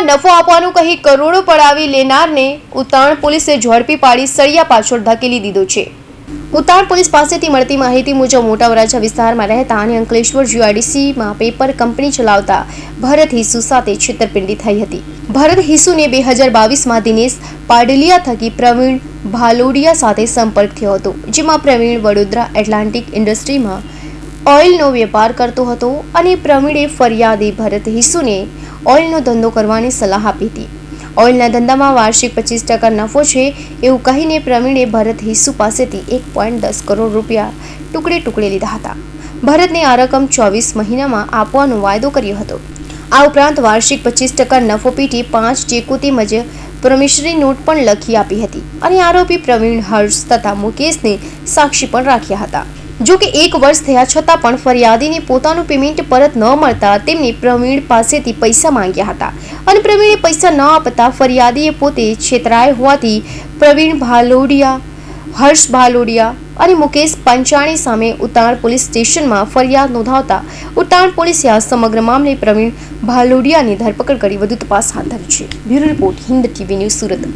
ધંધામાં નફો આપવાનું કહી કરોડો પડાવી લેનારને ઉતાણ પોલીસે ઝડપી પાડી સળિયા પાછળ ધકેલી દીધો છે. ઉતાણ પોલીસ પાસેથી મળતી માહિતી મુજબ મોટા વરાછા વિસ્તારમાં રહેતા અને અંકલેશ્વર જીઆઈડીસીમાં પેપર કંપની ચલાવતા ભરત હિસુ સાથે છેતરપિંડી થઈ હતી. ભરત હિસુને બે હજાર બાવીસમાં દિનેશ પાડલિયા થકી પ્રવીણ ભાલોડિયા સાથે સંપર્ક થયો હતો, જેમાં પ્રવીણ વડોદરા એટલાન્ટિક ઇન્ડસ્ટ્રીમાં ઓઇલનો વેપાર કરતો હતો અને પ્રવીણે ફરિયાદી ભરત હિસુને ઓઇલનો ધંધો કરવાની સલાહ આપી હતી. ઓઇલના ધંધામાં વાર્ષિક પચીસ ટકા નફો છે એવું કહીને પ્રવીણે ભરત હિસ્સુ પાસેથી એક પોઈન્ટ દસ કરોડ રૂપિયા ટુકડે ટુકડે લીધા હતા. ભરતને આ રકમ ચોવીસ મહિનામાં આપવાનો વાયદો કર્યો હતો. આ ઉપરાંત વાર્ષિક પચીસ ટકા નફો પીટી પાંચ ચેકો તેમજ પ્રોમિશનરી નોટ પણ લખી આપી હતી અને આરોપી પ્રવીણ હર્ષ તથા મુકેશને સાક્ષી પણ રાખ્યા હતા. જો કે એક વર્ષ થયા છતાં પણ ફરિયાદીને પોતાનું પેમેન્ટ પરત ન મળતા તેમણે પ્રવીણ પાસેથી પૈસા માંગ્યા હતા. અને પ્રવીણે પૈસા ન આપતા ફરિયાદીએ પોતે છેતરાય હોવાથી પ્રવીણ ભાલોડિયા, હર્ષ ભાલોડિયા અને મુકેશ પંચાણી સામે ઉતાણ પોલીસ સ્ટેશનમાં ફરિયાદ નોંધાવતા ઉતાણ પોલીસે આ સમગ્ર મામલે પ્રવીણ ભાલોડિયાની ધરપકડ કરી વધુ તપાસ હાથ ધરી છે. Bureau report Hind TV news Surat.